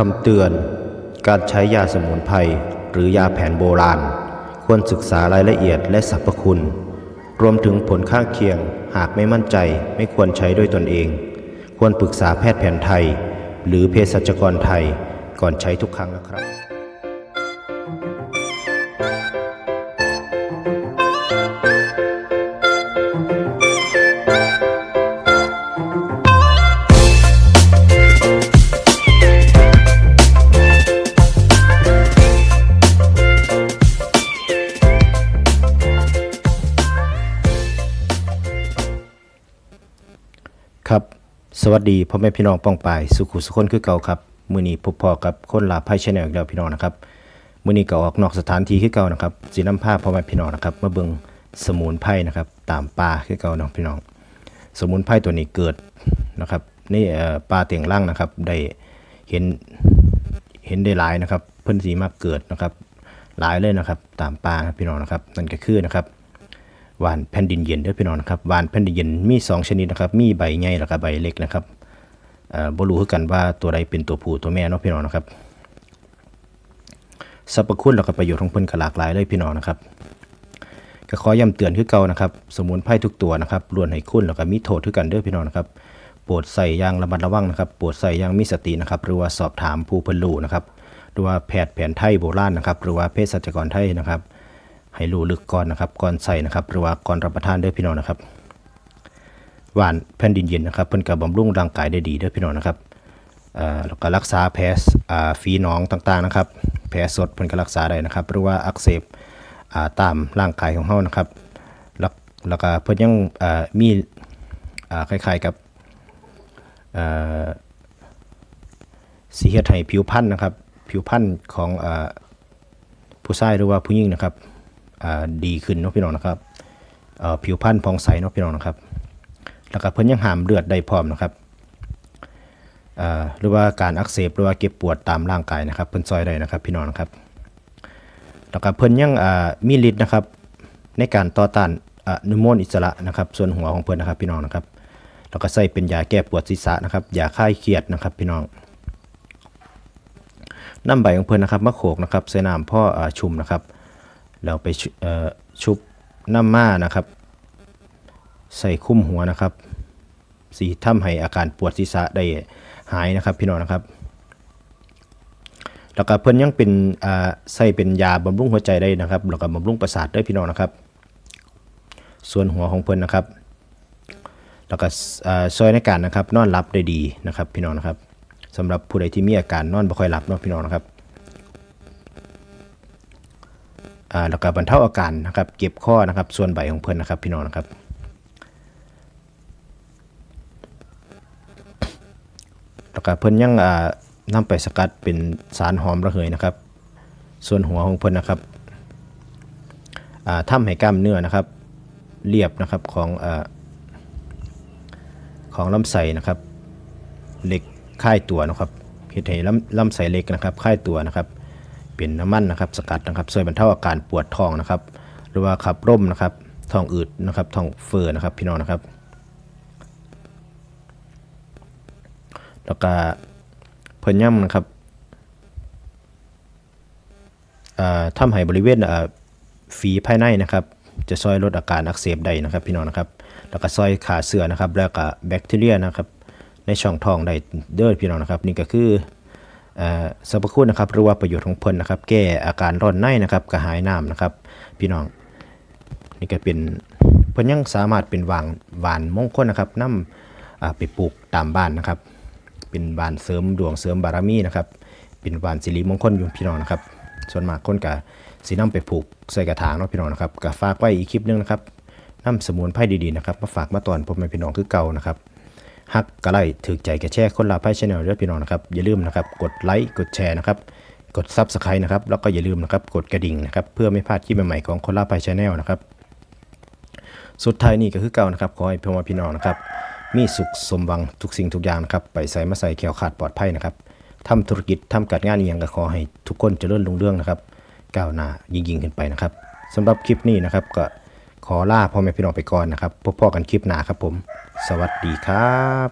คำเตือน การใช้ยาสมุนไพรหรือยาแผนโบราณ ควรศึกษารายละเอียดและสรรพคุณ รวมถึงผลข้างเคียงหากไม่มั่นใจไม่ควรใช้ด้วยตนเอง ควรปรึกษาแพทย์แผนไทย หรือเภสัชกรไทยก่อนใช้ทุกครั้งนะครับ ครับ สวัสดีพ่อแม่พี่น้องป้องปายสุขุสุคนคือเก่าครับมือนี้พบพอกับคนลาไพ่ชแนลอีกแล้วพี่น้องนะครับมือนี้ก็ออกนอกสถานที่คือเก่านะครับสีน้ำผ้าพ่อแม่พี่น้องนะครับมาเบิงสมุนไพรนะครับตามป่าคือเก่าเนาะพี่น้อง สมุนไพรตัวนี้เกิดนะครับนี่ป่าเตียงล่างนะครับได้เห็นเห็นได้หลายนะครับ เพิ่นสีมากเกิดนะครับหลายเลยนะครับตามป่าพี่น้องนะครับนั่นก็คือนะครับ วานแผ่นดินเย็นเด้อพี่น้องนะครับหวานแผ่นดินเย็นมี 2 ชนิดนะครับ มีใบใหญ่แล้วก็ใบเล็กนะครับเอ่อบ่รู้คือกันว่าตัวใดเป็นตัวผู้ตัวแม่เนาะพี่น้องนะครับสรรพคุณแล้วก็ประโยชน์ของเพิ่นก็หลากหลายเลยพี่น้องนะครับก็ขอย้ำเตือนคือเก่านะครับ สมุนไพรทุกตัวนะครับล้วนให้คุณแล้วก็มีโทษคือกันเด้อพี่น้องนะครับโปรดใส่ยางระมัดระวังนะครับโปรดใส่ยางมีสตินะครับหรือว่าสอบถามผู้เพิ่นรู้นะครับหรือว่าแพทย์แผนไทยโบราณนะครับหรือว่าเภสัชกรไทยนะครับ ให้รู้ลึกก่อนนะครับก่อนใส่นะครับหรือว่าก่อนรับประทานด้อพี่น้องนะครับหวานแผ่นดินเย็นนะครับเพิ่นก็บำรุงร่างกายได้ดีด้อพี่น้องนะครับเอ่อแล้วก็รักษาแผลอ่าฝีหนองต่างๆนะครับ แผลสดเพิ่นก็รักษาได้นะครับ หรือว่าอักเสบอ่าตามร่างกายของเฮานะครับแล้วก็เพิ่นยังอ่ามีอ่าคล้ายๆกับเอ่อสีเฮ็ดให้ผิวพรรณนะครับ ผิวพรรณของอ่าผู้ชายหรือว่าผู้หญิงนะครับ ดีขึ้นเนาะพี่น้องนะครับผิวพรรณผ่องใสเนาะพี่น้องนะครับ แล้วก็เพิ่นยังหามเลือดได้พร้อมนะครับหรือว่าการอักเสบหรือว่าเก็บปวดตามร่างกายนะครับ เพิ่นซอยได้นะครับพี่น้องนะครับ แล้วก็เพิ่นยังมีฤทธิ์นะครับ ในการต่อต้านอนุมูลอิสระนะครับ ส่วนหัวของเพิ่นนะครับพี่น้องนะครับ แล้วก็ใส่เป็นยาแก้ปวดศีรษะนะครับยาคลายเครียดนะครับพี่น้องน้ำใบของเพิ่นนะครับมะโขกนะครับใส่น้ำพ่อชุ่มนะครับ แล้วไปชุเอ่อชุบน้ำม่านะครับ ใส่คุ้มหัวนะครับสีทำให้อาการปวดศีรษะได้หายนะครับ พี่น้องนะครับ แล้วก็เพิ่นยังเป็นใส่เป็นยาบำรุงหัวใจได้นะครับ แล้วก็บำรุงประสาทด้วยพี่น้องนะครับ ส่วนหัวของเพิ่นนะครับ แล้วก็ช่วยในการนะครับ นอนหลับได้ดีนะครับ พี่น้องนะครับสำหรับผู้ใดที่มีอาการนอนบ่ค่อยหลับเนาะพี่น้องนะครับ อ่าแล้วก็บรรเทาอาการนะครับเก็บข้อนะครับส่วนใบของเพิ่นนะครับพี่น้องนะครับแล้วก็เพิ่นยังอ่านำไปสกัดเป็นสารหอมระเหยนะครับ ส่วนหัวของเพิ่นนะครับอ่าทำให้กล้ามเนื้อนะครับ เรียบนะครับของอ่าของลำไส้นะครับเหล็กค่ายตัวนะครับเฮ็ดให้ลำลำไส้เล็กนะครับค่ายตัวนะครับ เป็นน้ำมันนะครับสกัดนะครับช่วยบรรเทาอาการปวดท้องนะครับ หรือว่าขับร่มนะครับท้องอืดนะครับท้องเฟ้อนะครับพี่น้องนะครับ แล้วก็เพิ่นย่ำนะครับอ่าให้บริเวณฝีภายในนะครับ จะช่วยลดอาการอักเสบได้นะครับ พี่น้องนะครับ แล้วก็ช่วยขาเสื่อนะครับ แล้วก็แบคทีเรียนะครับ ในช่องท้องได้เด้อพี่น้องนะครับ นี่ก็คือ สรรพคุณนะครับหรือว่าประโยชน์ของเพิ่นนะครับ แก้อาการร้อนในนะครับกระหายน้ำนะครับ พี่น้อง นี่ก็เป็นเพิ่นยังสามารถเป็นวางหวานมงคลนะครับนำอ่าไปปลูกตามบ้านนะครับ เป็นหวานเสริมดวงเสริมบารมีนะครับ เป็นหวานสิริมงคลอยู่พี่น้องนะครับ ส่วนมากคนก็สินำไปปลูกใส่กระถางเนาะพี่น้องนะครับก็ฝากไว้อีกคลิปหนึงนะครับน้ำสมุนไพรดีๆนะครับมาฝากมาตอนพ่อแม่พี่น้องคือเก่านะครับ ฮักกะไลถือใจกระแชร์คนลาไพ่ชาแนลด้วยพี่น้องนะครับอย่าลืมนะครับกดไลค์กดแชร์นะครับกดซับสไครต์นะครับแล้วก็อย่าลืมนะครับกดกระดิ่งนะครับเพื่อไม่พลาดคลิปใหม่ๆของคนลาไพ่ชาแนลนะครับสุดท้ายนี่ก็คือเก่านะครับขอให้พ่อแม่พี่น้องนะครับมีสุขสมหวังทุกสิ่งทุกอย่างนะครับไปใส่มาใส่แขวขาดปลอดภัยนะครับทำธุรกิจทำการงานอย่างก็ขอให้ทุกคนเจริญรุ่งเรืองนะครับก้าวหน้ายิ่งๆขึ้นไปนะครับสำหรับคลิปนี้นะครับก็ขอลาพ่อแม่พี่น้องไปก่อนนะครับพบพ่อกันคลิปหน้าครับผม สวัสดีครับ